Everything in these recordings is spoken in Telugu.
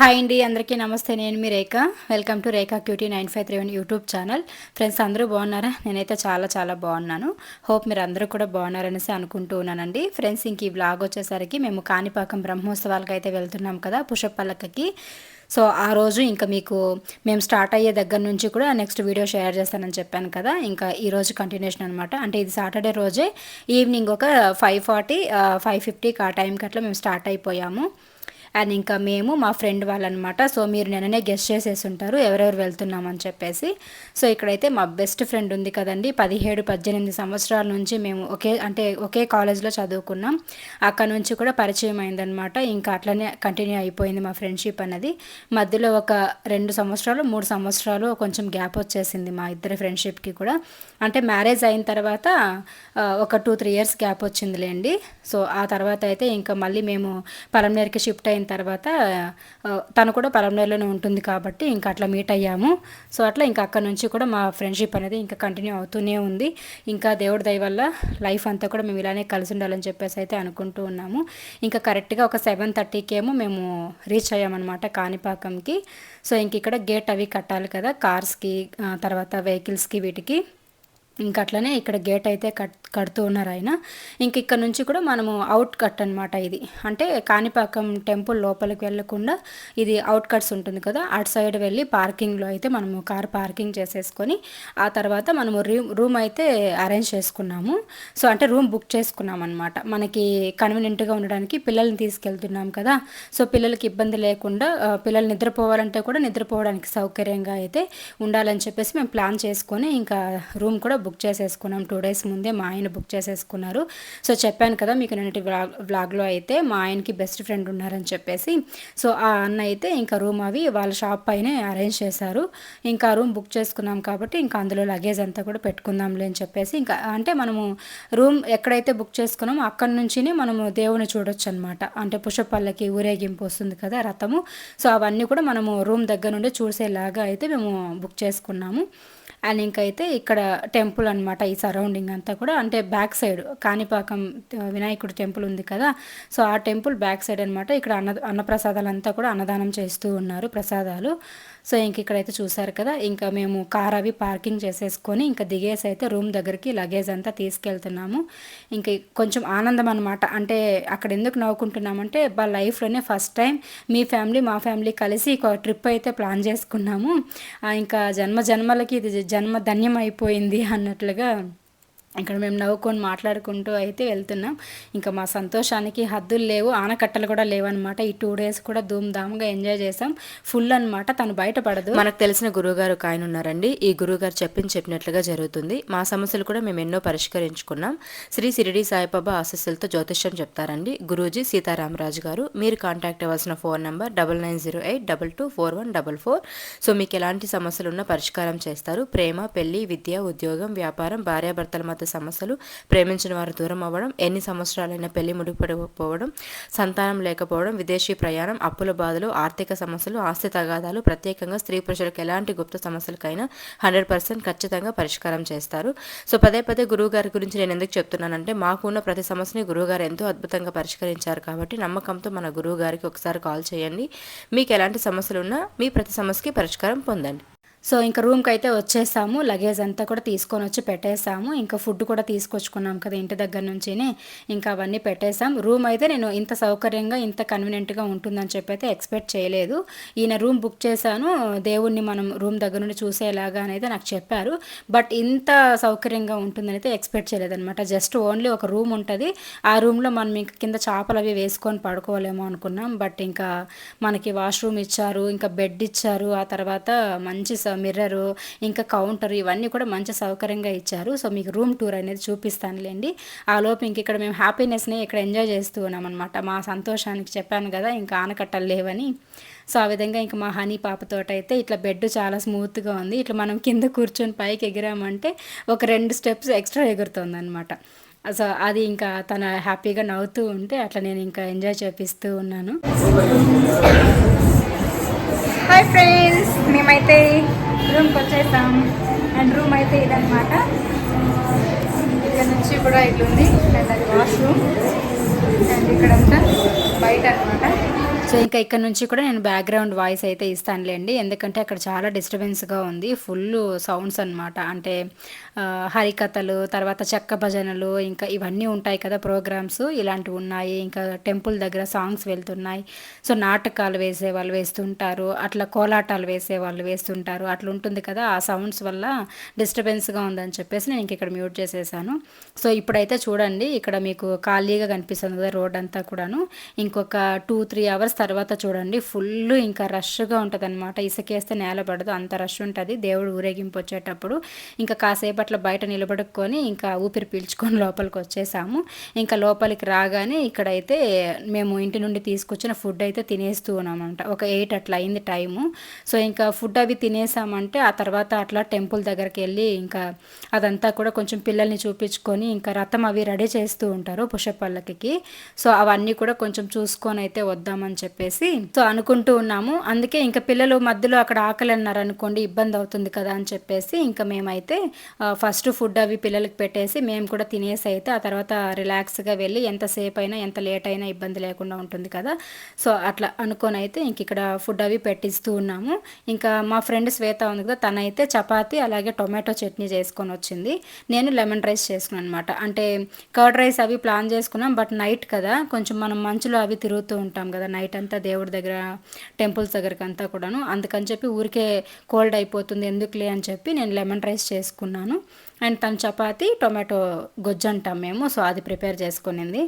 హాయ్ అండి అందరికీ నమస్తే. నేను మీ Rekha. Welcome to Rekha cutie nine five three one YouTube channel. Friends అందరూ బాగున్నారా? నేనైతే చాలా చాలా బాగున్నాను. హోప్ మీరు అందరూ కూడా బాగున్నారనేసి అనుకుంటూ ఉన్నానండి. ఫ్రెండ్స్ ఇంక ఈ బ్లాగ్ వచ్చేసరికి మేము కాణిపాకం బ్రహ్మోత్సవాలకు అయితే వెళ్తున్నాం కదా పుషపల్లకకి సో ఆ రోజు ఇంకా మీకు మేము స్టార్ట్ అయ్యే దగ్గర నుంచి కూడా నెక్స్ట్ వీడియో షేర్ చేస్తానని చెప్పాను కదా. ఇంకా ఈ రోజు కంటిన్యూషన్ అనమాట అంటే ఇది సాటర్డే రోజే ఈవినింగ్ ఒక ఫైవ్ ఫార్టీ ఫైవ్ ఫిఫ్టీకి ఆ టైంకి అట్లా మేము స్టార్ట్ అయిపోయాము. అండ్ ఇంకా మేము మా ఫ్రెండ్ వాళ్ళనమాట. సో మీరు నిన్ననే గెస్ట్ చేసేసి ఉంటారు ఎవరెవరు వెళ్తున్నామని చెప్పేసి. సో ఇక్కడైతే మా బెస్ట్ ఫ్రెండ్ ఉంది కదండి. పదిహేడు పద్దెనిమిది సంవత్సరాల నుంచి మేము ఒకే అంటే ఒకే కాలేజ్లో చదువుకున్నాం. అక్కడ నుంచి కూడా పరిచయం అయిందనమాట. ఇంకా అట్లనే కంటిన్యూ అయిపోయింది మా ఫ్రెండ్షిప్ అనేది మధ్యలో ఒక రెండు సంవత్సరాలు మూడు సంవత్సరాలు కొంచెం గ్యాప్ వచ్చేసింది మా ఇద్దరి ఫ్రెండ్షిప్కి కూడా. అంటే మ్యారేజ్ అయిన తర్వాత ఒక టూ త్రీ ఇయర్స్ గ్యాప్ వచ్చిందిలేండి. సో ఆ తర్వాత అయితే ఇంకా మళ్ళీ మేము పలంనేరుకి షిఫ్ట్ అయిన తర్వాత తను కూడా పలంనేరులోనే ఉంటుంది కాబట్టి ఇంకా అట్లా మీట్ అయ్యాము. సో అట్లా ఇంకా అక్కడ నుంచి కూడా మా ఫ్రెండ్షిప్ అనేది ఇంకా కంటిన్యూ అవుతూనే ఉంది. ఇంకా దేవుడి దయ వల్ల లైఫ్ అంతా కూడా మేము ఇలానే కలిసి ఉండాలని చెప్పేసి అయితే అనుకుంటూ ఉన్నాము. ఇంకా కరెక్ట్గా ఒక సెవెన్ థర్టీకి ఏమో మేము రీచ్ అయ్యామన్నమాట కాణిపాకంకి. సో ఇంక ఇక్కడ గేట్ అవి కట్టాలి కదా కార్స్కి తర్వాత వెహికల్స్కి వీటికి. ఇంకా అట్లనే ఇక్కడ గేట్ అయితే కట్ కడుతూ ఉన్నారు ఆయన. ఇంక ఇక్కడ నుంచి కూడా మనము అవుట్ కట్ అనమాట ఇది. అంటే కాణిపాకం టెంపుల్ లోపలికి వెళ్ళకుండా ఇది అవుట్ కట్స్ ఉంటుంది కదా అటు సైడ్ వెళ్ళి పార్కింగ్లో అయితే మనము కార్ పార్కింగ్ చేసేసుకొని ఆ తర్వాత మనము రూమ్ రూమ్ అయితే అరేంజ్ చేసుకున్నాము. సో అంటే రూమ్ బుక్ చేసుకున్నాం అనమాట మనకి కన్వీనియంట్గా ఉండడానికి పిల్లల్ని తీసుకెళ్తున్నాం కదా సో పిల్లలకి ఇబ్బంది లేకుండా పిల్లలు నిద్రపోవాలంటే కూడా నిద్రపోవడానికి సౌకర్యంగా అయితే ఉండాలని చెప్పేసి మేము ప్లాన్ చేసుకొని ఇంకా రూమ్ కూడా బుక్ బుక్ చేసేసుకున్నాం. టూ డేస్ ముందే మా ఆయన బుక్ చేసేసుకున్నారు. సో చెప్పాను కదా మీకు నిన్నటి వ్లాగ్ వ్లాగ్లో అయితే మా ఆయనకి బెస్ట్ ఫ్రెండ్ ఉన్నారని చెప్పేసి. సో ఆ అన్న అయితే ఇంకా రూమ్ అవి వాళ్ళ షాప్ పైనే అరేంజ్ చేశారు. ఇంకా రూమ్ బుక్ చేసుకున్నాం కాబట్టి ఇంకా అందులో లగేజ్ అంతా కూడా పెట్టుకుందాంలే అని చెప్పేసి ఇంకా అంటే మనము రూమ్ ఎక్కడైతే బుక్ చేసుకున్నామో అక్కడి నుంచినే మనము దేవుని చూడొచ్చు అనమాట అంటే పుష్పపల్లకి ఊరేగింపు వస్తుంది కదా రథము. సో అవన్నీ కూడా మనము రూమ్ దగ్గర నుండి చూసేలాగా అయితే మేము బుక్ చేసుకున్నాము. అండ్ ఇంకైతే ఇక్కడ టెంపుల్ అనమాట ఈ సరౌండింగ్ అంతా కూడా. అంటే బ్యాక్ సైడ్ కాణిపాకం వినాయకుడు టెంపుల్ ఉంది కదా. సో ఆ టెంపుల్ బ్యాక్ సైడ్ అనమాట ఇక్కడ అన్న అన్నప్రసాదాలు అంతా కూడా అన్నదానం చేస్తూ ఉన్నారు ప్రసాదాలు. సో ఇంక ఇక్కడైతే చూసారు కదా. ఇంకా మేము కార్ అవి పార్కింగ్ చేసేసుకొని ఇంకా దిగేసి అయితే రూమ్ దగ్గరికి లగేజ్ అంతా తీసుకెళ్తున్నాము. ఇంకా కొంచెం ఆనందం అనమాట అంటే అక్కడ ఎందుకు నవ్వుకుంటున్నామంటే మా లైఫ్లోనే ఫస్ట్ టైం మీ ఫ్యామిలీ మా ఫ్యామిలీ కలిసి ఒక ట్రిప్ అయితే ప్లాన్ చేసుకున్నాము. ఇంకా జన్మ జన్మలకి ఇది జన్మ ధన్యం అయిపోయింది అన్నట్లుగా ఇక్కడ మేము నవ్వుకొని మాట్లాడుకుంటూ అయితే వెళ్తున్నాం. ఇంకా మా సంతోషానికి హద్దులు లేవు. ఆనకట్టలు కూడా లేవన్నమాట. ఈ టూ డేస్ కూడా ధూమ్ధామ్గా ఎంజాయ్ చేసాం ఫుల్ అనమాట తను బయటపడదు. మనకు తెలిసిన గురువుగారు ఒక ఆయన ఉన్నారండి. ఈ గురువుగారు చెప్పింది చెప్పినట్లుగా జరుగుతుంది. మా సమస్యలు కూడా మేము ఎన్నో పరిష్కరించుకున్నాం. శ్రీ సిరిడి సాయిబాబా ఆశస్సులతో జ్యోతిష్యం చెప్తారండి. గురూజీ సీతారామరాజు గారు మీరు కాంటాక్ట్ అవ్వాల్సిన phone number double nine zero eight double two four one double four so మీకు ఎలాంటి సమస్యలు ఉన్నా పరిష్కారం చేస్తారు. ప్రేమ పెళ్ళి విద్య ఉద్యోగం వ్యాపారం భార్యాభర్తల మధ్య మధ్య సమస్యలు ప్రేమించిన వారు దూరం అవ్వడం ఎన్ని సంవత్సరాలైనా పెళ్ళి ముడిపడిపోవడం సంతానం లేకపోవడం విదేశీ ప్రయాణం అప్పుల బాధలు ఆర్థిక సమస్యలు ఆస్తి తగాదాలు ప్రత్యేకంగా స్త్రీ పురుషులకు ఎలాంటి గుప్త సమస్యలకైనా హండ్రెడ్ పర్సెంట్ ఖచ్చితంగా పరిష్కారం చేస్తారు. సో పదే పదే గురువు గారి గురించి నేను ఎందుకు చెప్తున్నానంటే మాకున్న ప్రతి సమస్యని గురువుగారు ఎంతో అద్భుతంగా పరిష్కరించారు కాబట్టి నమ్మకంతో మన గురువు గారికి ఒకసారి కాల్ చేయండి. మీకు ఎలాంటి సమస్యలు ఉన్నా మీ ప్రతి సమస్యకి పరిష్కారం పొందండి. సో ఇంకా రూమ్కి అయితే వచ్చేసాము. లగేజ్ అంతా కూడా తీసుకొని వచ్చి పెట్టేసాము. ఇంకా ఫుడ్ కూడా తీసుకొచ్చుకున్నాం కదా ఇంటి దగ్గర నుంచినే. ఇంకా అవన్నీ పెట్టేసాం. రూమ్ అయితే నేను ఇంత సౌకర్యంగా ఇంత కన్వీనియంట్గా ఉంటుందని చెప్పి అయితే ఎక్స్పెక్ట్ చేయలేదు. ఈయన రూమ్ బుక్ చేశాను. దేవుణ్ణి మనం రూమ్ దగ్గర నుండి చూసేలాగా అనేది నాకు చెప్పారు. బట్ ఇంత సౌకర్యంగా ఉంటుందని అయితే ఎక్స్పెక్ట్ చేయలేదన్నమాట. జస్ట్ ఓన్లీ ఒక రూమ్ ఉంటుంది. ఆ రూమ్లో మనం ఇంకా కింద చేపలు అవి వేసుకొని పడుకోలేమో అనుకున్నాం. బట్ ఇంకా మనకి వాష్రూమ్ ఇచ్చారు ఇంకా బెడ్ ఇచ్చారు. ఆ తర్వాత మంచి మిర్రరు ఇంకా కౌంటర్ ఇవన్నీ కూడా మంచి సౌకర్యంగా ఇచ్చారు. సో మీకు రూమ్ టూర్ అనేది చూపిస్తానులేండి. ఆ లోపు ఇంక ఇక్కడ మేము హ్యాపీనెస్ని ఇక్కడ ఎంజాయ్ చేస్తూ ఉన్నాం అనమాట మా సంతోషానికి చెప్పాను కదా ఇంకా ఆనకట్టలు లేవని. సో ఆ విధంగా ఇంకా మా హనీ పాపతో అయితే ఇట్లా బెడ్ చాలా స్మూత్గా ఉంది. ఇట్లా మనం కింద కూర్చొని పైకి ఎగిరామంటే ఒక రెండు స్టెప్స్ ఎక్స్ట్రా ఎగురుతుంది అనమాట సో అది ఇంకా తన హ్యాపీగా నవ్వుతూ ఉంటే అట్లా నేను ఇంకా ఎంజాయ్ చేపిస్తూ ఉన్నాను. హాయ్ ఫ్రెండ్స్ మేమైతే రూమ్కి వచ్చేసాం. అండ్ రూమ్ అయితే ఇదనమాట ఇక్కడ నుంచి కూడా ఇట్లుంది. అండ్ అది వాష్రూమ్. అండ్ ఇక్కడంతా బయట అనమాట సో ఇంకా ఇక్కడ నుంచి కూడా నేను బ్యాక్గ్రౌండ్ వాయిస్ అయితే ఇస్తానులేండి. ఎందుకంటే అక్కడ చాలా డిస్టర్బెన్స్గా ఉంది. ఫుల్ సౌండ్స్ అనమాట అంటే హరికథలు తర్వాత చెక్క భజనలు ఇంకా ఇవన్నీ ఉంటాయి కదా ప్రోగ్రామ్స్. ఇలాంటివి ఉన్నాయి. ఇంకా టెంపుల్ దగ్గర సాంగ్స్ వెళ్తున్నాయి. సో నాటకాలు వేసే వాళ్ళు వేస్తుంటారు. అట్లా కోలాటాలు వేసే వాళ్ళు వేస్తుంటారు. అట్లా ఉంటుంది కదా ఆ సౌండ్స్ వల్ల డిస్టర్బెన్స్గా ఉందని చెప్పేసి నేను ఇంక ఇక్కడ మ్యూట్ చేసేసాను. సో ఇప్పుడైతే చూడండి ఇక్కడ మీకు ఖాళీగా కనిపిస్తుంది కదా రోడ్ అంతా కూడాను. ఇంకొక టూ త్రీ అవర్స్ తర్వాత చూడండి ఫుల్ ఇంకా రష్గా ఉంటుంది అనమాట ఇసుకేస్తే నేల పడదు అంత రష్ ఉంటుంది. దేవుడు ఊరేగింపు వచ్చేటప్పుడు. ఇంకా కాసేపట్లో బయట నిలబడుకొని ఇంకా ఊపిరి పీల్చుకొని లోపలికి వచ్చేసాము. ఇంకా లోపలికి రాగానే ఇక్కడైతే మేము ఇంటి నుండి తీసుకొచ్చిన ఫుడ్ అయితే తినేస్తూ ఉన్నామంట. ఒక ఎయిట్ అట్లా అయింది టైము. సో ఇంకా ఫుడ్ అవి తినేసామంటే ఆ తర్వాత అట్లా టెంపుల్ దగ్గరికి వెళ్ళి ఇంకా అదంతా కూడా కొంచెం పిల్లల్ని చూపించుకొని ఇంకా రథం అవి రెడీ చేస్తూ ఉంటారు పుషపల్లకి సో అవన్నీ కూడా కొంచెం చూసుకొని అయితే వద్దామని చెప్పేసి సో అనుకుంటూ ఉన్నాము. అందుకే ఇంకా పిల్లలు మధ్యలో అక్కడ ఆకలి అన్నారు అనుకోండి ఇబ్బంది అవుతుంది కదా అని చెప్పేసి ఇంకా మేమైతే ఫస్ట్ ఫుడ్ అవి పిల్లలకి పెట్టేసి మేము కూడా తినేసి అయితే ఆ తర్వాత రిలాక్స్గా వెళ్ళి ఎంతసేపు అయినా ఎంత లేట్ అయినా ఇబ్బంది లేకుండా ఉంటుంది కదా. సో అట్లా అనుకొని అయితే ఇంక ఇక్కడ ఫుడ్ అవి పెట్టిస్తూ ఉన్నాము. ఇంకా మా ఫ్రెండ్ శ్వేత ఉంది కదా తనైతే చపాతి అలాగే టొమాటో చట్నీ చేసుకొని వచ్చింది. నేను లెమన్ రైస్ చేసుకున్నాను అనమాట అంటే కర్డ్ రైస్ అవి ప్లాన్ చేసుకున్నాం బట్ నైట్ కదా కొంచెం మనం మంచులో అవి తిరుగుతూ ఉంటాం కదా నైట్ అంతా దేవుడి దగ్గర టెంపుల్స్ దగ్గరికి అంతా కూడాను. అందుకని చెప్పి ఊరికే కోల్డ్ అయిపోతుంది ఎందుకులే అని చెప్పి నేను లెమన్ రైస్ చేసుకున్నాను. అండ్ తన చపాతి టొమాటో గొజ్జు అంటాం మేము. సో అది ప్రిపేర్ చేసుకునింది.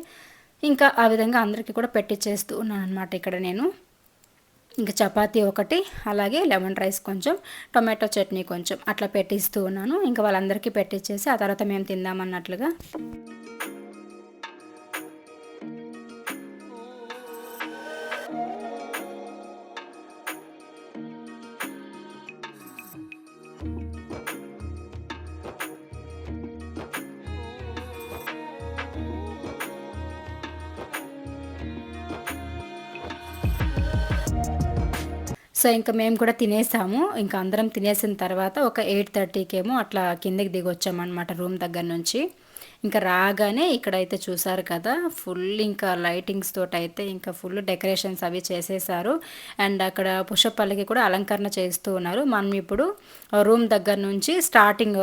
ఇంకా ఆ విధంగా అందరికీ కూడా పెట్టిచ్చేస్తూ ఉన్నాను అనమాట ఇక్కడ నేను. ఇంకా చపాతి ఒకటి అలాగే లెమన్ రైస్ కొంచెం టొమాటో చట్నీ కొంచెం అట్లా పెట్టిస్తూ ఉన్నాను. ఇంకా వాళ్ళందరికీ పెట్టించేసి ఆ తర్వాత మేము తిందామన్నట్లుగా సో ఇంకా మేము కూడా తినేసాము. ఇంకా అందరం తినేసిన తర్వాత ఒక ఎయిట్ థర్టీకేమో అట్లా కిందకి దిగి వచ్చామన్నమాట రూమ్ దగ్గర నుంచి. ఇంకా రాగానే ఇక్కడైతే చూసారు కదా ఫుల్ ఇంకా లైటింగ్స్ తోటి అయితే ఇంకా ఫుల్ డెకరేషన్స్ అవి చేసేసారు అండ్ అక్కడ పుష్పపల్లికి కూడా అలంకరణ చేస్తూ ఉన్నారు. మనం ఇప్పుడు రూమ్ దగ్గర నుంచి స్టార్టింగ్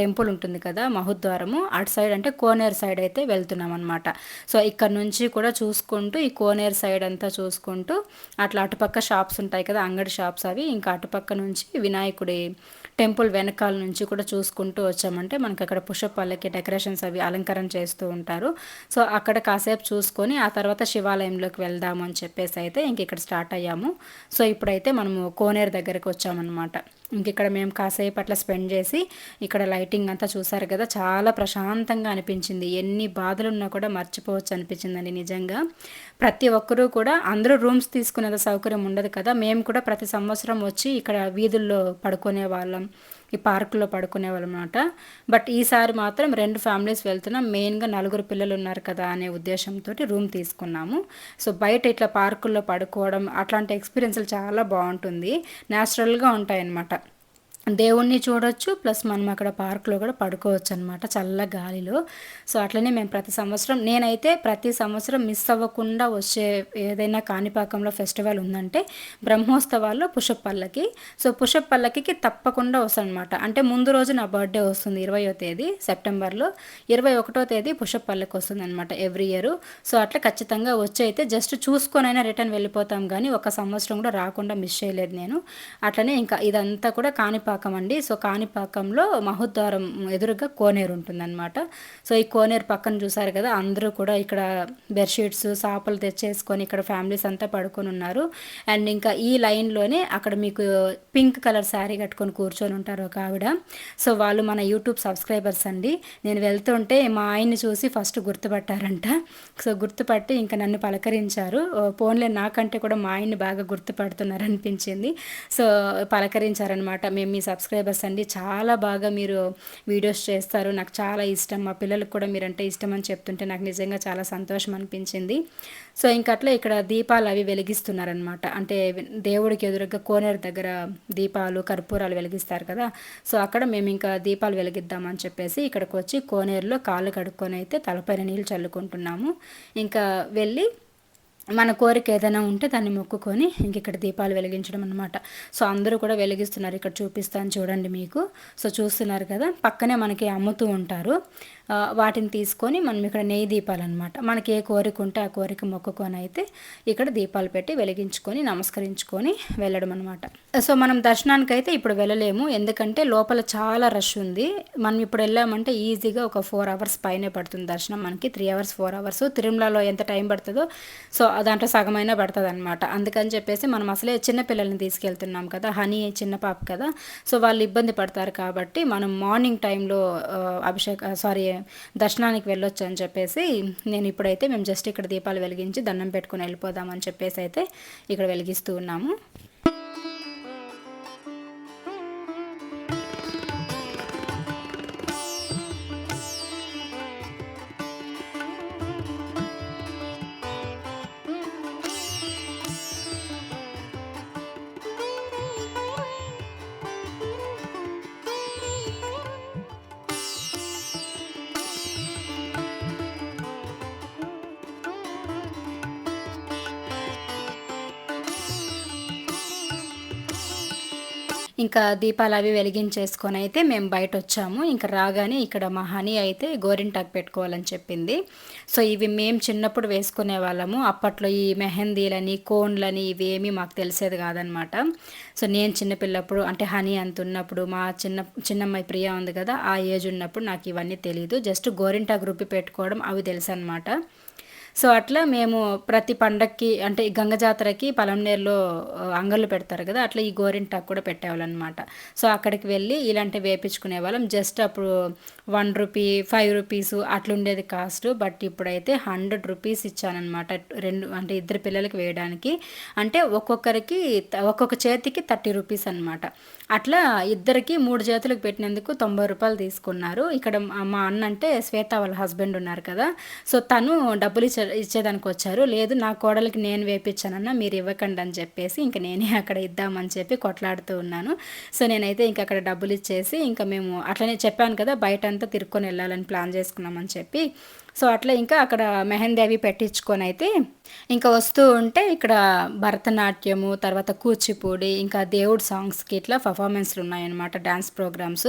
టెంపుల్ uh, ఉంటుంది కదా మహుద్వారము. అటు సైడ్ అంటే కోనేరు సైడ్ అయితే వెళ్తున్నాం అనమాట సో ఇక్కడ నుంచి కూడా చూసుకుంటూ ఈ కోనేరు సైడ్ అంతా చూసుకుంటూ అట్లా అటుపక్క షాప్స్ ఉంటాయి కదా అంగడి షాప్స్ అవి. ఇంకా అటుపక్క నుంచి వినాయకుడి టెంపుల్ వెనకాల నుంచి కూడా చూసుకుంటూ వచ్చామంటే మనకి అక్కడ పుష్పపల్లకి డెకరేషన్స్ అవి అలంకరణ చేస్తూ ఉంటారు. సో అక్కడ కాసేపు చూసుకొని ఆ తర్వాత శివాలయంలోకి వెళ్దాము అని చెప్పేసి అయితే ఇంక ఇక్కడ స్టార్ట్ అయ్యాము. సో ఇప్పుడైతే మనము కోనేరు దగ్గరికి వచ్చామన్నమాట. ఇక్కడ మేము కాసేపు అట్లా స్పెండ్ చేసి ఇక్కడ లైటింగ్ అంతా చూసారు కదా చాలా ప్రశాంతంగా అనిపించింది. ఎన్ని బాధలు ఉన్నా కూడా మర్చిపోవచ్చు అనిపించిందండి నిజంగా. ప్రతి ఒక్కరూ కూడా అందరూ రూమ్స్ తీసుకునేది సౌకర్యం ఉండదు కదా మేము కూడా ప్రతి సంవత్సరం వచ్చి ఇక్కడ వీధుల్లో పడుకునే వాళ్ళం. ఈ పార్కులో పడుకునే వాళ్ళం అనమాట బట్ ఈసారి మాత్రం రెండు ఫ్యామిలీస్ వెళ్తున్నాం. మెయిన్గా నలుగురు పిల్లలు ఉన్నారు కదా అనే ఉద్దేశంతో రూమ్ తీసుకున్నాము. సో బయట ఇట్లా పార్కుల్లో పడుకోవడం అట్లాంటి ఎక్స్పీరియన్స్లు చాలా బాగుంటుంది. న్యాచురల్గా ఉంటాయన్నమాట. దేవుణ్ణి చూడొచ్చు ప్లస్ మనం అక్కడ పార్క్లో కూడా పడుకోవచ్చు అనమాట చల్ల గాలిలో. సో అట్లనే మేము ప్రతి సంవత్సరం నేనైతే ప్రతి సంవత్సరం మిస్ అవ్వకుండా వచ్చే ఏదైనా కాణిపాకంలో ఫెస్టివల్ ఉందంటే బ్రహ్మోత్సవాల్లో పుషప్ పల్లకి. సో పుషప్ పల్లకి తప్పకుండా వస్తాను అనమాట అంటే ముందు రోజు నా బర్త్డే వస్తుంది ఇరవయో తేదీ సెప్టెంబర్లో. ఇరవై ఒకటో తేదీ పుషప్ పల్లకి వస్తుంది అనమాట ఎవ్రీ ఇయర్. సో అట్లా ఖచ్చితంగా వచ్చి అయితే జస్ట్ చూసుకొనైనా రిటర్న్ వెళ్ళిపోతాం కానీ ఒక సంవత్సరం కూడా రాకుండా మిస్ చేయలేదు నేను. అట్లనే ఇంకా ఇదంతా కూడా కాణిపాకం అండి. సో కాణిపాకంలో మహోద్వారం ఎదురుగా కోనేరు ఉంటుందన్నమాట. సో ఈ కోనేరు పక్కన చూసారు కదా అందరూ కూడా ఇక్కడ బెడ్షీట్స్ చాపలు తెచ్చేసుకొని ఇక్కడ ఫ్యామిలీస్ అంతా పడుకొని ఉన్నారు. అండ్ ఇంకా ఈ లైన్లోనే అక్కడ మీకు పింక్ కలర్ శారీ కట్టుకొని కూర్చొని ఉంటారు ఒక ఆవిడ. సో వాళ్ళు మన యూట్యూబ్ సబ్స్క్రైబర్స్ అండి. నేను వెళ్తుంటే మా ఆయన్ని చూసి ఫస్ట్ గుర్తుపట్టారంట. సో గుర్తుపట్టి ఇంకా నన్ను పలకరించారు. ఫోన్లే పోన్లే నాకంటే కూడా మా ఆయన్ని బాగా గుర్తుపడుతున్నారు అనిపించింది. సో పలకరించారనమాట మేము మీ సబ్స్క్రైబర్స్ అండి. చాలా బాగా మీరు వీడియోస్ చేస్తారు. నాకు చాలా ఇష్టం. మా పిల్లలకు కూడా మీరంటే ఇష్టం అని చెప్తుంటే నాకు నిజంగా చాలా సంతోషం అనిపించింది. సో ఇంకా అట్లా ఇక్కడ దీపాలు అవి వెలిగిస్తున్నారనమాట అంటే దేవుడికి ఎదురుగా కోనేరు దగ్గర దీపాలు కర్పూరాలు వెలిగిస్తారు కదా. సో అక్కడ మేము ఇంకా దీపాలు వెలిగిద్దామని చెప్పేసి ఇక్కడికి వచ్చి కోనేరులో కాళ్ళు కడుక్కొని అయితే తలపైన నీళ్ళు చల్లుకుంటున్నాము. ఇంకా వెళ్ళి మన కోరిక ఏదైనా ఉంటే దాన్ని మొక్కుకొని ఇంక ఇక్కడ దీపాలు వెలిగించడం అనమాట సో అందరూ కూడా వెలిగిస్తున్నారు. ఇక్కడ చూపిస్తాను చూడండి మీకు. సో చూస్తున్నారు కదా పక్కనే మనకి అమ్ముతూ ఉంటారు. వాటిని తీసుకొని మనం ఇక్కడ నెయ్యి దీపాలు అనమాట మనకి ఏ కోరిక ఉంటే ఆ కోరిక మొక్కుకొని అయితే ఇక్కడ దీపాలు పెట్టి వెలిగించుకొని నమస్కరించుకొని వెళ్ళడం అనమాట సో మనం దర్శనానికి అయితే ఇప్పుడు వెళ్ళలేము. ఎందుకంటే లోపల చాలా రష్ ఉంది. మనం ఇప్పుడు వెళ్ళామంటే ఈజీగా ఒక ఫోర్ అవర్స్ పైనే పడుతుంది దర్శనం మనకి. Three hours four hours. తిరుమలలో ఎంత టైం పడుతుందో సో దాంట్లో సగమైనా పడుతుంది అనమాట అందుకని చెప్పేసి మనం అసలే చిన్న పిల్లల్ని తీసుకెళ్తున్నాం కదా హనీ చిన్న పాప కదా. సో వాళ్ళు ఇబ్బంది పడతారు కాబట్టి మనం మార్నింగ్ టైంలో అభిషేక్ సారీ దర్శనానికి వెళ్ళొచ్చు అని చెప్పేసి నేను ఇప్పుడైతే మేము జస్ట్ ఇక్కడ దీపాలు వెలిగించి దండం పెట్టుకుని వెళ్ళిపోదామని చెప్పేసి అయితే ఇక్కడ వెలిగిస్తూ ఉన్నాము. ఇంకా దీపాలు అవి వెలిగించేసుకొని అయితే మేము బయట వచ్చాము ఇంకా రాగానే ఇక్కడ మా హనీ అయితే గోరింటాకు పెట్టుకోవాలని చెప్పింది. సో ఇవి మేము చిన్నప్పుడు వేసుకునే వాళ్ళము. అప్పట్లో ఈ మెహందీలని కోన్లని ఇవి ఏమీ మాకు తెలిసేది కాదనమాట సో నేను చిన్నపిల్లప్పుడు అంటే హనీ అంత ఉన్నప్పుడు మా చిన్న చిన్నమ్మాయి ప్రియ ఉంది కదా ఆ ఏజ్ ఉన్నప్పుడు నాకు ఇవన్నీ తెలియదు జస్ట్ గోరింటాకు రుబ్బి పెట్టుకోవడం అవి తెలుసు అనమాట సో అట్లా మేము ప్రతి పండక్కి అంటే ఈ గంగ జాతరకి పలంనేరులో అంగళ్ళు పెడతారు కదా అట్లా ఈ గోరింటాకు కూడా పెట్టేవాళ్ళనమాట. సో అక్కడికి వెళ్ళి ఇలాంటివి వేపించుకునే వాళ్ళం. జస్ట్ అప్పుడు వన్ రూపీ ఫైవ్ రూపీస్ అట్లుండేది కాస్ట్ బట్ ఇప్పుడైతే హండ్రెడ్ రూపీస్ ఇచ్చానమాట రెండు అంటే ఇద్దరు పిల్లలకి వేయడానికి. అంటే ఒక్కొక్కరికి ఒక్కొక్క చేతికి థర్టీ రూపీస్ అనమాట. అట్లా ఇద్దరికి మూడు చేతులకు పెట్టినందుకు తొంభై రూపాయలు తీసుకున్నారు. ఇక్కడ మా మా అన్న అంటే శ్వేత వాళ్ళ హస్బెండ్ ఉన్నారు కదా సో తను డబ్బులు ఇచ్చే ఇచ్చేదానికి వచ్చారు లేదు నా కోడలికి నేను వేపించానన్నా మీరు ఇవ్వకండి అని చెప్పేసి ఇంకా నేనే అక్కడ ఇద్దామని చెప్పి కొట్లాడుతూ ఉన్నాను. సో నేనైతే ఇంకా అక్కడ డబ్బులు ఇచ్చేసి ఇంకా మేము అట్లనే చెప్పాను కదా బయట అంతా తిరుక్కొని వెళ్ళాలని ప్లాన్ చేసుకున్నామని చెప్పి. సో అట్లా ఇంకా అక్కడ మెహందీ అవి పెట్టించుకొని అయితే ఇంకా వస్తూ ఉంటే ఇక్కడ భరతనాట్యము తర్వాత కూచిపూడి ఇంకా దేవుడు సాంగ్స్కి ఇట్లా పర్ఫార్మెన్స్లు ఉన్నాయన్నమాట డ్యాన్స్ ప్రోగ్రామ్స్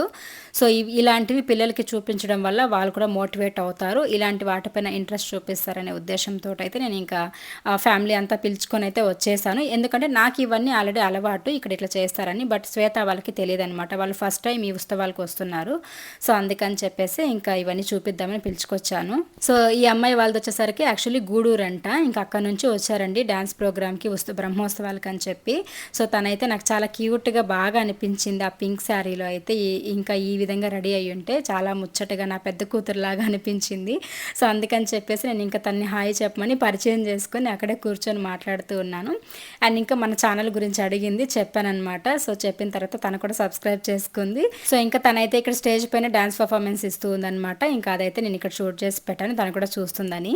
సో ఇలాంటివి పిల్లలకి చూపించడం వల్ల వాళ్ళు కూడా మోటివేట్ అవుతారు. ఇలాంటి వాటిపైన ఇంట్రెస్ట్ చూపిస్తారనే ఉద్దేశంతో అయితే నేను ఇంకా ఫ్యామిలీ అంతా పిలుచుకొని అయితే వచ్చేసాను. ఎందుకంటే నాకు ఇవన్నీ ఆల్రెడీ అలవాటు ఇక్కడ ఇట్లా చేస్తారని బట్ శ్వేత వాళ్ళకి తెలియదు అనమాట వాళ్ళు ఫస్ట్ టైం ఈ ఉత్సవాలకు వస్తున్నారు. సో అందుకని చెప్పేసి ఇంకా ఇవన్నీ చూపిద్దామని పిలుచుకొచ్చాను. సో ఈ అమ్మాయి వాళ్ళది వచ్చేసరికి యాక్చువల్లీ గూడూరు అంట ఇంకా అక్కడ నుంచి వచ్చారండి డ్యాన్స్ ప్రోగ్రామ్కి వస్తు బ్రహ్మోత్సవాలకి అని చెప్పి సో తనైతే నాకు చాలా క్యూట్గా బాగా అనిపించింది ఆ పింక్ శారీలో అయితే ఇంకా ఈ విధంగా రెడీ అయ్యి ఉంటే చాలా ముచ్చటగా నా పెద్ద కూతురులాగా అనిపించింది సో అందుకని చెప్పేసి నేను ఇంకా తన్ని హాయ్ చెప్పమని పరిచయం చేసుకొని అక్కడే కూర్చొని మాట్లాడుతూ ఉన్నాను అండ్ ఇంకా మన ఛానల్ గురించి అడిగింది చెప్పానమాట సో చెప్పిన తర్వాత తను కూడా సబ్స్క్రైబ్ చేసుకుంది సో ఇంకా తనైతే ఇక్కడ స్టేజ్ పైన డ్యాన్స్ పర్ఫార్మెన్స్ ఇస్తూ ఉందనమాట ఇంకా అదైతే నేను ఇక్కడ షూట్ చేసి పెట్టాను తను కూడా చూస్తుందని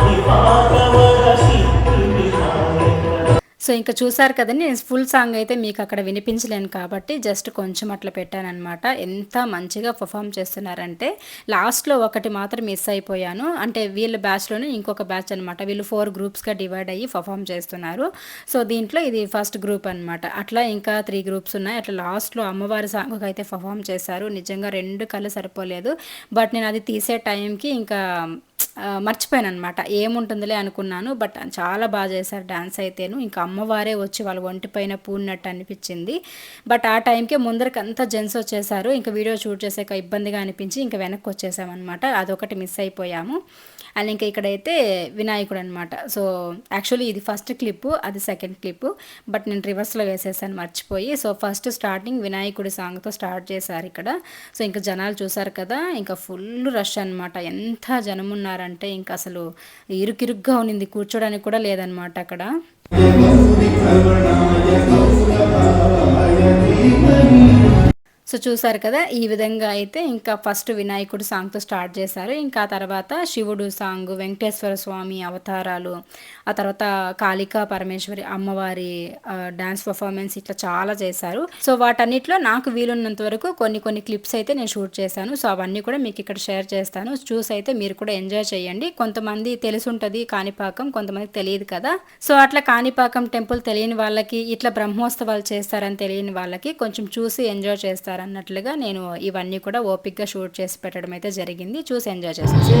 so ఇంకా చూసారు కదండి నేను ఫుల్ సాంగ్ అయితే మీకు అక్కడ వినిపించలేను కాబట్టి జస్ట్ కొంచెం అట్లా పెట్టానమాట ఎంత మంచిగా పర్ఫామ్ చేస్తున్నారంటే లాస్ట్లో ఒకటి మాత్రం మిస్ అయిపోయాను. అంటే వీళ్ళ బ్యాచ్లోనే ఇంకొక బ్యాచ్ అనమాట వీళ్ళు ఫోర్ గ్రూప్స్గా డివైడ్ అయ్యి పర్ఫామ్ చేస్తున్నారు. సో దీంట్లో ఇది ఫస్ట్ గ్రూప్ అనమాట అట్లా ఇంకా త్రీ గ్రూప్స్ ఉన్నాయి. అట్లా లాస్ట్లో అమ్మవారి సాంగ్కి అయితే పర్ఫామ్ చేశారు. నిజంగా రెండు కళ్ళు సరిపోలేదు. బట్ నేను అది తీసే టైంకి ఇంకా మర్చిపోయాను అనమాట ఏముంటుందిలే అనుకున్నాను బట్ చాలా బాగా చేశారు డ్యాన్స్ అయితేను. ఇంకా అమ్మవారే వచ్చి వాళ్ళ ఒంటిపైన పూడినట్టు అనిపించింది. బట్ ఆ టైంకే ముందరకంతా జెంట్స్ వచ్చేసారు. ఇంకా వీడియో షూట్ చేసాక ఇబ్బందిగా అనిపించి ఇంకా వెనక్కి వచ్చేసామన్నమాట. అదొకటి మిస్ అయిపోయాము. అండ్ ఇంకా ఇక్కడైతే వినాయకుడు అనమాట సో యాక్చువల్లీ ఇది ఫస్ట్ క్లిప్ అది సెకండ్ క్లిప్ బట్ నేను రివర్స్లో వేసేసాను మర్చిపోయి. సో ఫస్ట్ స్టార్టింగ్ వినాయకుడి సాంగ్తో స్టార్ట్ చేశారు ఇక్కడ. సో ఇంకా జనాలు చూసారు కదా ఇంకా ఫుల్ రష్ అనమాట ఎంత జనం ఉన్నారంటే ఇంకా అసలు ఇరుకిరుగ్గా ఉన్నింది. కూర్చోడానికి కూడా లేదనమాట అక్కడ. సో చూసారు కదా ఈ విధంగా అయితే ఇంకా ఫస్ట్ వినాయకుడు సాంగ్తో స్టార్ట్ చేశారు. ఇంకా తర్వాత శివుడు సాంగ్ వెంకటేశ్వర స్వామి అవతారాలు ఆ తర్వాత కాళికా పరమేశ్వరి అమ్మవారి డాన్స్ పర్ఫార్మెన్స్ ఇట్లా చాలా చేశారు. సో వాటన్నిటిలో నాకు వీలున్నంత వరకు కొన్ని కొన్ని క్లిప్స్ అయితే నేను షూట్ చేశాను. సో అవన్నీ కూడా మీకు ఇక్కడ షేర్ చేస్తాను. చూసి అయితే మీరు కూడా ఎంజాయ్ చేయండి. కొంతమంది తెలుసుంటుంది కాణిపాకం కొంతమందికి తెలియదు కదా. సో అట్లా కాణిపాకం టెంపుల్ తెలియని వాళ్ళకి ఇట్లా బ్రహ్మోత్సవాలు చేస్తారని తెలియని వాళ్ళకి కొంచెం చూసి ఎంజాయ్ చేస్తారు? అన్నట్లుగా నేను ఇవన్నీ కూడా ఓపిక్గా షూట్ చేసి పెట్టడం అయితే జరిగింది. చూసి ఎంజాయ్ చేసేసి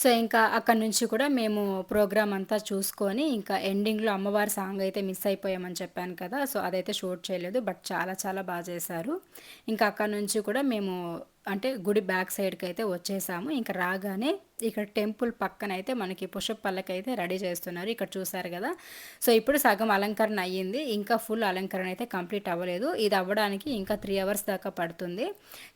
సో ఇంకా అక్కడ నుంచి కూడా మేము ప్రోగ్రామ్ అంతా చూసుకొని ఇంకా ఎండింగ్లో అమ్మవారి సాంగ్ అయితే మిస్ అయిపోయామని చెప్పాను కదా సో అదైతే షూట్ చేయలేదు బట్ చాలా చాలా బాగా చేశారు. ఇంకా అక్కడ నుంచి కూడా మేము అంటే గుడి బ్యాక్ సైడ్కి అయితే వచ్చేసాము. ఇంకా రాగానే ఇక్కడ టెంపుల్ పక్కన అయితే మనకి పుషప్ పళ్ళకి అయితే రెడీ చేస్తున్నారు. ఇక్కడ చూసారు కదా? సో ఇప్పుడు సగం అలంకరణ అయ్యింది. ఇంకా ఫుల్ అలంకరణ అయితే కంప్లీట్ అవ్వలేదు. ఇది అవ్వడానికి ఇంకా త్రీ అవర్స్ దాకా పడుతుంది.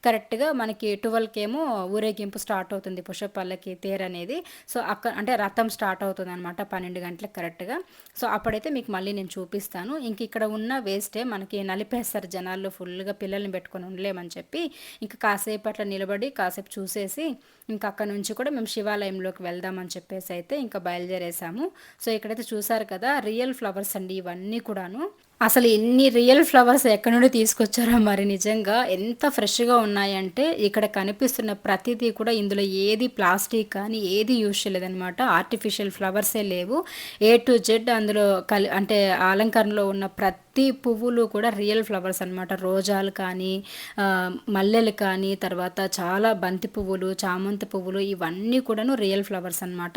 కరెక్ట్గా మనకి ట్వెల్వ్కి ఏమో ఊరేగింపు స్టార్ట్ అవుతుంది పుషప్ పళ్ళకి తేర్ అనేది. సో అక్కడ అంటే రథం స్టార్ట్ అవుతుంది అనమాట పన్నెండు గంటలకు కరెక్ట్గా. సో అప్పుడైతే మీకు మళ్ళీ నేను చూపిస్తాను. ఇంక ఇక్కడ ఉన్న వేస్టే మనకి నలిపేస్తారు జనాల్లో ఫుల్గా పిల్లల్ని పెట్టుకొని ఉండలేమని చెప్పి. ఇంకా కాసేపు అట్లా నిలబడి కాసేపు చూసేసి ఇంకా అక్కడ నుంచి కూడా మేము శివాలయంలోకి వెళ్దామని చెప్పేసి అయితే ఇంకా బయలుదేరేసాము. సో ఇక్కడైతే చూసారు కదా రియల్ ఫ్లవర్స్ అండి ఇవన్నీ కూడాను. అసలు ఎన్ని రియల్ ఫ్లవర్స్ ఎక్కడి నుండి తీసుకొచ్చారో మరి నిజంగా ఎంత ఫ్రెష్గా ఉన్నాయంటే ఇక్కడ కనిపిస్తున్న ప్రతిదీ కూడా ఇందులో ఏది ప్లాస్టిక్ కానీ ఏది యూజ్ చేయలేదన్నమాట. ఆర్టిఫిషియల్ ఫ్లవర్సే లేవు. ఏ టు జెడ్ అందులో కలి అంటే అలంకరణలో ఉన్న ప్రతి పువ్వులు కూడా రియల్ ఫ్లవర్స్ అనమాట రోజాలు కానీ మల్లెలు కానీ తర్వాత చాలా బంతి పువ్వులు చామంతి పువ్వులు ఇవన్నీ కూడాను రియల్ ఫ్లవర్స్ అనమాట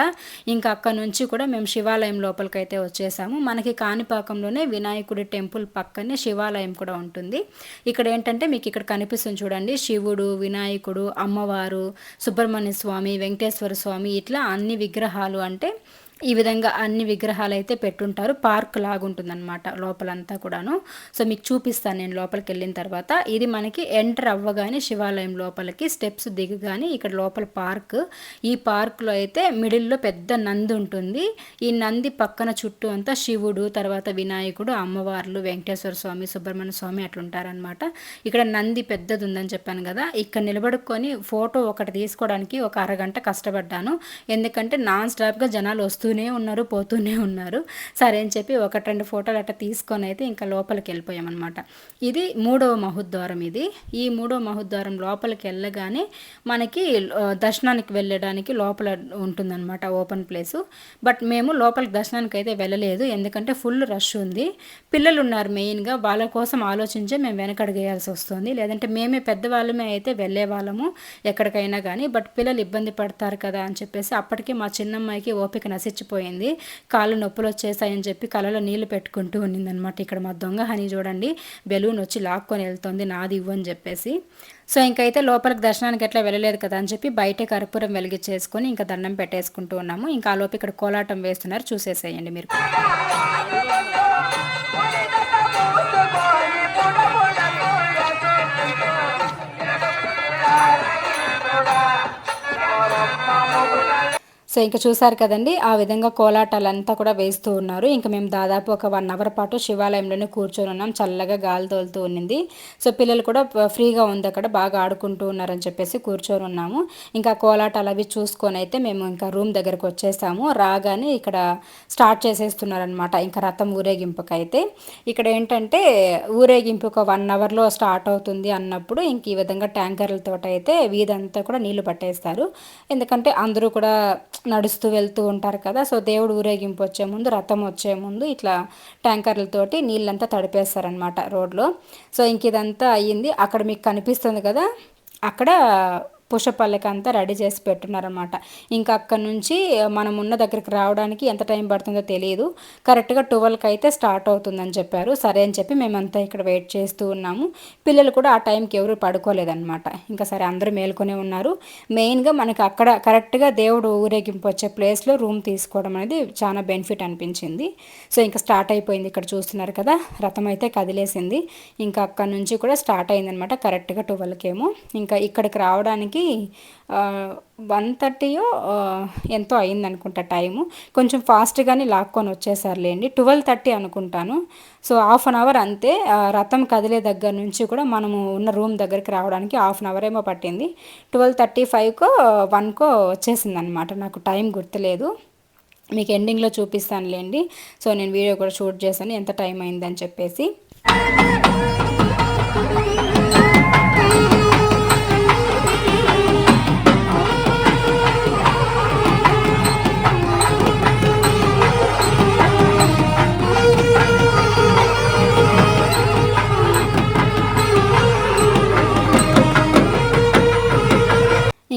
ఇంకా అక్కడ నుంచి కూడా మేము శివాలయం లోపలికైతే వచ్చేసాము. మనకి కాణిపాకంలోనే వినాయకుడి టెంపుల్ పక్కనే శివాలయం కూడా ఉంటుంది. ఇక్కడ ఏంటంటే మీకు ఇక్కడ కనిపిస్తుంది చూడండి. శివుడు వినాయకుడు అమ్మవారు సుబ్రహ్మణ్య స్వామి వెంకటేశ్వర స్వామి ఇట్లా అన్ని విగ్రహాలు అంటే ఈ విధంగా అన్ని విగ్రహాలు అయితే పెట్టుంటారు. పార్క్ లాగుంటుందన్నమాట లోపలంతా కూడాను. సో మీకు చూపిస్తాను నేను లోపలికి వెళ్ళిన తర్వాత. ఇది మనకి ఎంటర్ అవ్వగానే శివాలయం లోపలికి స్టెప్స్ దిగగానే ఇక్కడ లోపల పార్క్. ఈ పార్క్లో అయితే మిడిల్లో పెద్ద నంది ఉంటుంది. ఈ నంది పక్కన చుట్టూ అంతా శివుడు తర్వాత వినాయకుడు అమ్మవార్లు వెంకటేశ్వర స్వామి సుబ్రహ్మణ్య స్వామి అట్లుంటారనమాట ఇక్కడ నంది పెద్దది ఉందని చెప్పాను కదా. ఇక్కడ నిలబడుకొని ఫోటో ఒకటి తీసుకోవడానికి ఒక అరగంట కష్టపడ్డాను. ఎందుకంటే నాన్ స్టాప్గా జనాలు వస్తూ వస్తూనే ఉన్నారు పోతూనే ఉన్నారు. సరే అని చెప్పి ఒకటి రెండు ఫోటోలు అట్లా తీసుకొని అయితే ఇంకా లోపలికి వెళ్ళిపోయామన్నమాట. ఇది మూడవ మహుద్వారం ఇది. ఈ మూడవ మహుద్వారం లోపలికి వెళ్ళగానే మనకి దర్శనానికి వెళ్ళడానికి లోపల ఉంటుందన్నమాట ఓపెన్ ప్లేసు. బట్ మేము లోపలికి దర్శనానికి అయితే వెళ్ళలేదు. ఎందుకంటే ఫుల్ రష్ ఉంది. పిల్లలు ఉన్నారు మెయిన్గా. వాళ్ళ కోసం ఆలోచించే మేము వెనకడిగేయాల్సి వస్తుంది. లేదంటే మేమే పెద్దవాళ్ళమే అయితే వెళ్ళే వాళ్ళము ఎక్కడికైనా కానీ బట్ పిల్లలు ఇబ్బంది పడతారు కదా అని చెప్పేసి అప్పటికే మా చిన్నమ్మాయికి ఓపిక నశించి చచ్చిపోయింది. కాళ్ళు నొప్పులు వచ్చేసాయని చెప్పి కళ్ళలో నీళ్ళు పెట్టుకుంటూ ఉన్నిందనమాట ఇక్కడ మా దొంగ హనీ చూడండి. బెలూన్ వచ్చి లాక్కొని వెళ్తుంది నాది ఇవ్వు అని చెప్పేసి. సో ఇంకైతే లోపలికి దర్శనానికి ఎట్లా వెళ్ళలేదు కదా అని చెప్పి బయట కర్పూరం వెలిగించేసుకొని ఇంకా దండం పెట్టేసుకుంటూ ఉన్నాము. ఇంకా ఆ లోపు ఇక్కడ కోలాటం వేస్తున్నారు. చూసేసేయండి మీరు సో ఇంకా చూసారు కదండి ఆ విధంగా కోలాటాలంతా కూడా వేస్తూ ఉన్నారు. ఇంకా మేము దాదాపు ఒక వన్ అవర్ పాటు శివాలయంలోనే కూర్చొని ఉన్నాం. చల్లగా గాలి తోలుతూ ఉన్నింది. సో పిల్లలు కూడా ఫ్రీగా ఉంది అక్కడ బాగా ఆడుకుంటూ ఉన్నారని చెప్పేసి కూర్చొని ఉన్నాము. ఇంకా కోలాటాలు అవి చూసుకొని అయితే మేము ఇంకా రూమ్ దగ్గరకు వచ్చేసాము. రాగానే ఇక్కడ స్టార్ట్ చేసేస్తున్నారనమాట ఇంకా రథం ఊరేగింపుకైతే. ఇక్కడ ఏంటంటే ఊరేగింపు ఒక వన్ అవర్లో స్టార్ట్ అవుతుంది అన్నప్పుడు ఇంక ఈ విధంగా ట్యాంకర్లతో అయితే వీధంతా కూడా నీళ్ళు పట్టేస్తారు. ఎందుకంటే అందరూ కూడా నడుస్తూ వెళ్తూ ఉంటారు కదా సో దేవుడు ఊరేగింపు వచ్చే ముందు రథం వచ్చే ముందు ఇట్లా ట్యాంకర్లతోటి నీళ్ళంతా తడిపేస్తారనమాట రోడ్లో. సో ఇంక ఇదంతా అయ్యింది. అక్కడ మీకు కనిపిస్తుంది కదా అక్కడ పుష్పపల్లెకి అంతా రెడీ చేసి పెట్టున్నారనమాట ఇంకా అక్కడ నుంచి మనం ఉన్న దగ్గరికి రావడానికి ఎంత టైం పడుతుందో తెలియదు. కరెక్ట్గా ట్వెల్వ్కి అయితే స్టార్ట్ అవుతుందని చెప్పారు. సరే అని చెప్పి మేమంతా ఇక్కడ వెయిట్ చేస్తూ ఉన్నాము. పిల్లలు కూడా ఆ టైంకి ఎవరు పడుకోలేదన్నమాట. ఇంకా సరే అందరూ మేల్కొనే ఉన్నారు. మెయిన్గా మనకి అక్కడ కరెక్ట్గా దేవుడు ఊరేగింపు వచ్చే ప్లేస్లో రూమ్ తీసుకోవడం అనేది చాలా బెనిఫిట్ అనిపించింది. సో ఇంకా స్టార్ట్ అయిపోయింది ఇక్కడ చూస్తున్నారు కదా రథం అయితే కదిలేసింది. ఇంకా అక్కడ నుంచి కూడా స్టార్ట్ అయిందనమాట కరెక్ట్గా ట్వెల్వ్కేమో. ఇంకా ఇక్కడికి రావడానికి వచ్చేసి వన్ థర్టీయో ఎంతో అయింది అనుకుంటా టైము. కొంచెం ఫాస్ట్గానే లాక్కొని వచ్చేసారులేండి. ట్వెల్వ్ థర్టీ అనుకుంటాను. సో హాఫ్ అన్ అవర్ అంతే. రథం కదిలే దగ్గర నుంచి కూడా మనము ఉన్న రూమ్ దగ్గరికి రావడానికి హాఫ్ అన్ అవర్ ఏమో పట్టింది. ట్వెల్వ్ థర్టీ ఫైవ్కో వన్కో వచ్చేసింది అనమాట నాకు టైం గుర్తులేదు. మీకు ఎండింగ్లో చూపిస్తానులేండి. సో నేను వీడియో కూడా షూట్ చేశాను. ఎంత టైం అయిందని చెప్పేసి.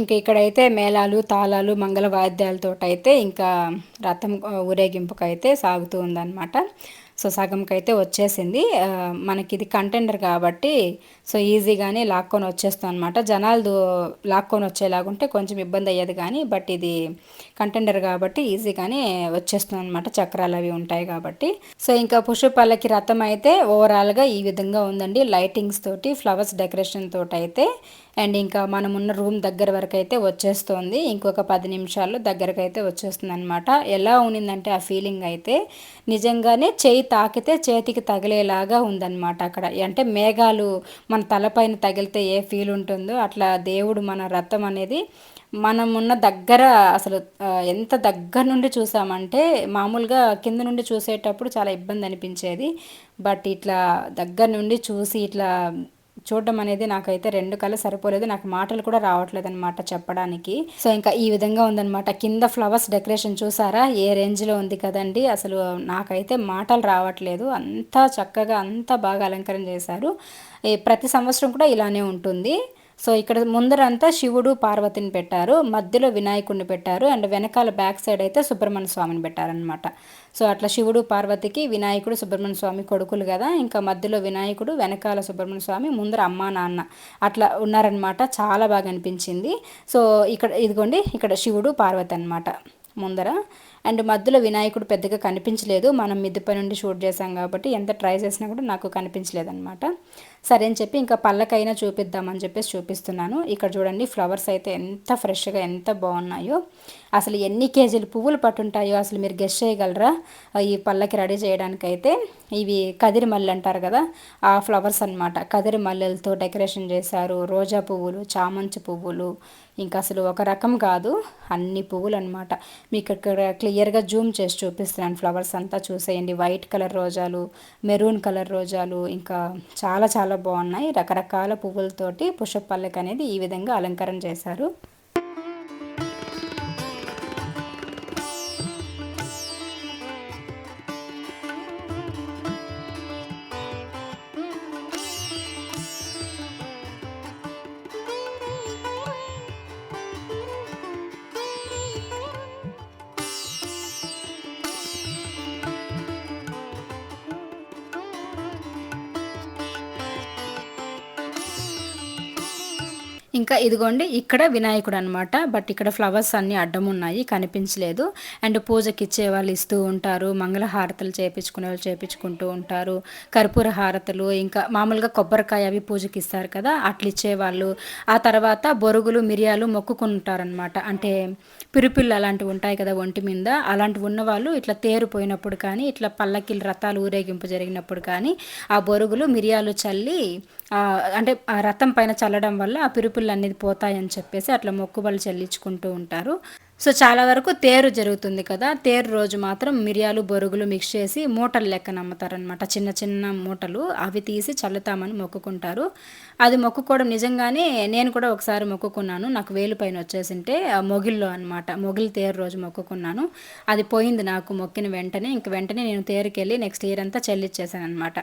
ఇంకా ఇక్కడైతే మేళాలు తాళాలు మంగళ వాయిద్యాలతో అయితే ఇంకా రథం ఊరేగింపుకైతే సాగుతూ ఉందన్నమాట. సో సగంకైతే వచ్చేసింది. మనకి ఇది కంటెండర్ కాబట్టి సో ఈజీగానే లాక్కొని వచ్చేస్తాం అనమాట జనాలు లాక్కొని వచ్చేలాగుంటే కొంచెం ఇబ్బంది అయ్యేది కానీ బట్ ఇది కంటెండర్ కాబట్టి ఈజీగానే వచ్చేస్తుంది అనమాట చక్రాలు అవి ఉంటాయి కాబట్టి. సో ఇంకా పుష్పపల్లకి రథం అయితే ఓవరాల్గా ఈ విధంగా ఉందండి. లైటింగ్స్ తోటి ఫ్లవర్స్ డెకరేషన్ తోటి అయితే అండ్ ఇంకా మనం ఉన్న రూమ్ దగ్గర వరకు అయితే వచ్చేస్తుంది. ఇంకొక పది నిమిషాల్లో దగ్గరకు అయితే వచ్చేస్తుంది అనమాట ఎలా ఉన్నిందంటే ఆ ఫీలింగ్ అయితే నిజంగానే చేయి తాకితే చేతికి తగిలేలాగా ఉందన్నమాట అక్కడ. అంటే మేఘాలు మన తలపైన తగిలితే ఏ ఫీల్ ఉంటుందో అట్లా దేవుడు మన రథం అనేది మనం ఉన్న దగ్గర అసలు ఎంత దగ్గర నుండి చూసామంటే మామూలుగా కింద నుండి చూసేటప్పుడు చాలా ఇబ్బంది అనిపించేది. బట్ ఇట్లా దగ్గర నుండి చూసి ఇట్లా చూడడం అనేది నాకైతే రెండు కళ్ళు సరిపోలేదు. నాకు మాటలు కూడా రావట్లేదు అనమాట చెప్పడానికి. సో ఇంకా ఈ విధంగా ఉందన్నమాట. కింద ఫ్లవర్స్ డెకరేషన్ చూసారా? ఏ రేంజ్లో ఉంది కదండి? అసలు నాకైతే మాటలు రావట్లేదు. అంతా చక్కగా అంతా బాగా అలంకరణ చేశారు. ప్రతి సంవత్సరం కూడా ఇలానే ఉంటుంది. సో ఇక్కడ ముందరంతా శివుడు పార్వతిని పెట్టారు. మధ్యలో వినాయకుడిని పెట్టారు. అండ్ వెనకాల బ్యాక్ సైడ్ అయితే సుబ్రహ్మణ్య స్వామిని పెట్టారనమాట సో అట్లా శివుడు పార్వతికి వినాయకుడు సుబ్రహ్మణ్య స్వామి కొడుకులు కదా. ఇంకా మధ్యలో వినాయకుడు వెనకాల సుబ్రహ్మణ్య స్వామి ముందర అమ్మ నాన్న అట్లా ఉన్నారనమాట చాలా బాగా అనిపించింది. సో ఇక్కడ ఇదిగోండి ఇక్కడ శివుడు పార్వతి అనమాట ముందర. అండ్ మధ్యలో వినాయకుడు పెద్దగా కనిపించలేదు. మనం మిద్దిపై నుండి షూట్ చేసాం కాబట్టి ఎంత ట్రై చేసినా కూడా నాకు కనిపించలేదు అనమాట సరే అని చెప్పి ఇంకా పళ్ళకైనా చూపిద్దామని చెప్పేసి చూపిస్తున్నాను. ఇక్కడ చూడండి ఫ్లవర్స్ అయితే ఎంత ఫ్రెష్గా ఎంత బాగున్నాయో. అసలు ఎన్ని కేజీలు పువ్వులు పట్టుంటాయో అసలు మీరు గెస్ట్ చేయగలరా? ఈ పళ్ళకి రెడీ చేయడానికైతే ఇవి కదిరి మల్లె అంటారు కదా ఆ ఫ్లవర్స్ అన్నమాట. కదిరి మల్లెలతో డెకరేషన్ చేశారు రోజా పువ్వులు చామంతి పువ్వులు ఇంకా అసలు ఒక రకం కాదు అన్ని పువ్వులు అనమాట మీకు ఇక్కడ క్లియర్గా జూమ్ చేసి చూపిస్తున్నాను ఫ్లవర్స్ అంతా చూసేయండి. వైట్ కలర్ రోజాలు మెరూన్ కలర్ రోజాలు ఇంకా చాలా చాలా బాగున్నాయి. రకరకాల పువ్వులతోటి పుష్ప పల్లెకి అనేది ఈ విధంగా అలంకరణ చేశారు. ఇంకా ఇదిగోండి ఇక్కడ వినాయకుడు అనమాట బట్ ఇక్కడ ఫ్లవర్స్ అన్ని అడ్డం ఉన్నాయి కనిపించలేదు. అండ్ పూజకి ఇచ్చే వాళ్ళు ఇస్తూ ఉంటారు మంగళ హారతలు చేపించుకునే వాళ్ళు చేపించుకుంటూ ఉంటారు కర్పూర హారతలు ఇంకా మామూలుగా కొబ్బరికాయ అవి పూజకి ఇస్తారు కదా అట్లా ఇచ్చేవాళ్ళు ఆ తర్వాత బొరుగులు మిరియాలు మొక్కుకుంటారనమాట అంటే పిరుపిల్లు అలాంటివి ఉంటాయి కదా ఒంటి మీద అలాంటివి ఉన్నవాళ్ళు ఇట్లా తేరు పోయినప్పుడు కానీ ఇట్లా పల్లకిలు రథాలు ఊరేగింపు జరిగినప్పుడు కానీ ఆ బొరుగులు మిరియాలు చల్లి అంటే ఆ రథం పైన చల్లడం వల్ల ఆ పిరుపులు అనేది పోతాయని చెప్పేసి అట్లా మొక్కుబళ్ళు చెల్లించుకుంటూ ఉంటారు. సో చాలా వరకు తేరు జరుగుతుంది కదా. తేరు రోజు మాత్రం మిరియాలు బొరుగులు మిక్స్ చేసి మూటలు లెక్కన అమ్ముతారనమాట చిన్న చిన్న మూటలు. అవి తీసి చల్లుతామని మొక్కుకుంటారు. అది మొక్కుకోవడం నిజంగానే నేను కూడా ఒకసారి మొక్కుకున్నాను. నాకు వేలు పైన వచ్చేసింటే మొగిల్లో అనమాట మొగిలి తేరు రోజు మొక్కుకున్నాను. అది పోయింది నాకు మొక్కిన వెంటనే. ఇంక వెంటనే నేను తేరుకెళ్ళి నెక్స్ట్ ఇయర్ అంతా చెల్లిచ్చేసాను అనమాట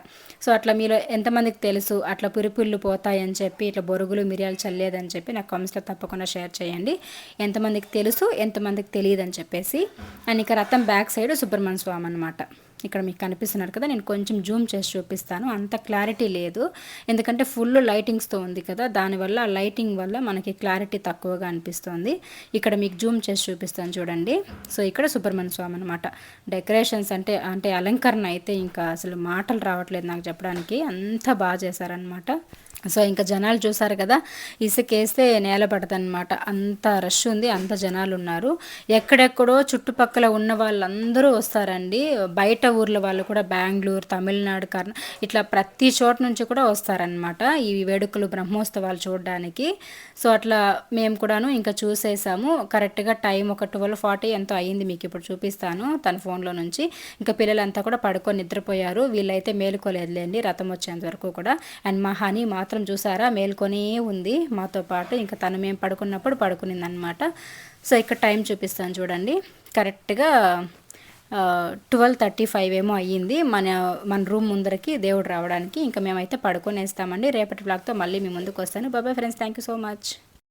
సో అట్లా మీరు ఎంతమందికి తెలుసు? అట్లా పురిపుళ్ళు పోతాయని చెప్పి ఇట్లా బొరుగులు మిరియాలు చల్లేదని చెప్పి నాకు కామెంట్స్లో తప్పకుండా షేర్ చేయండి. ఎంతమందికి తెలుసు? ఎంతమందికి తెలియదని చెప్పేసి అండ్ ఇక రథం బ్యాక్ సైడ్ సుబ్రహ్మణ్య స్వామి అనమాట ఇక్కడ మీకు కనిపిస్తున్నారు కదా నేను కొంచెం జూమ్ చేసి చూపిస్తాను. అంత క్లారిటీ లేదు. ఎందుకంటే ఫుల్ లైటింగ్స్తో ఉంది కదా దానివల్ల ఆ లైటింగ్ వల్ల మనకి క్లారిటీ తక్కువగా అనిపిస్తుంది. ఇక్కడ మీకు జూమ్ చేసి చూపిస్తాను చూడండి. సో ఇక్కడ సుబ్రహ్మణ్య స్వామి అనమాట డెకరేషన్స్ అంటే అంటే అలంకరణ అయితే ఇంకా అసలు మాటలు రావట్లేదు నాకు చెప్పడానికి. అంత బాగా చేశారనమాట సో ఇంకా జనాలు చూసారు కదా ఇసుకేస్తే నేల పడదనమాట అంత రష్ ఉంది అంత జనాలు ఉన్నారు ఎక్కడెక్కడో చుట్టుపక్కల ఉన్న వాళ్ళందరూ వస్తారండి. బయట ఊర్ల వాళ్ళు కూడా బెంగళూరు తమిళనాడు కర్ణ ఇట్లా ప్రతి చోట నుంచి కూడా వస్తారనమాట ఈ వేడుకలు బ్రహ్మోత్సవాలు చూడడానికి. సో అట్లా మేము కూడాను ఇంకా చూసేసాము. కరెక్ట్గా టైం ఒక ట్వెల్వ్ ఫార్టీ ఎంతో అయ్యింది మీకు ఇప్పుడు చూపిస్తాను తన ఫోన్లో నుంచి. ఇంకా పిల్లలంతా కూడా పడుకొని నిద్రపోయారు. వీళ్ళైతే మేలుకోలేదులేండి రథం వచ్చేంత వరకు కూడా. అండ్ మా హనీ మాత్రం మాత్రం చూసారా? మేల్కొనే ఉంది. మాతో పాటు ఇంకా తను మేము పడుకున్నప్పుడు పడుకునింది అనమాట సో ఇక్కడ టైం చూపిస్తాను చూడండి. కరెక్ట్గా ట్వెల్వ్ థర్టీ ఫైవ్ ఏమో అయ్యింది. మన మన రూమ్ ముందరకి దేవుడు రావడానికి. ఇంకా మేమైతే పడుకునేస్తామండి. రేపటి బ్లాగ్తో మళ్ళీ మీ ముందుకు వస్తాను. Bye bye friends. Thank you so much.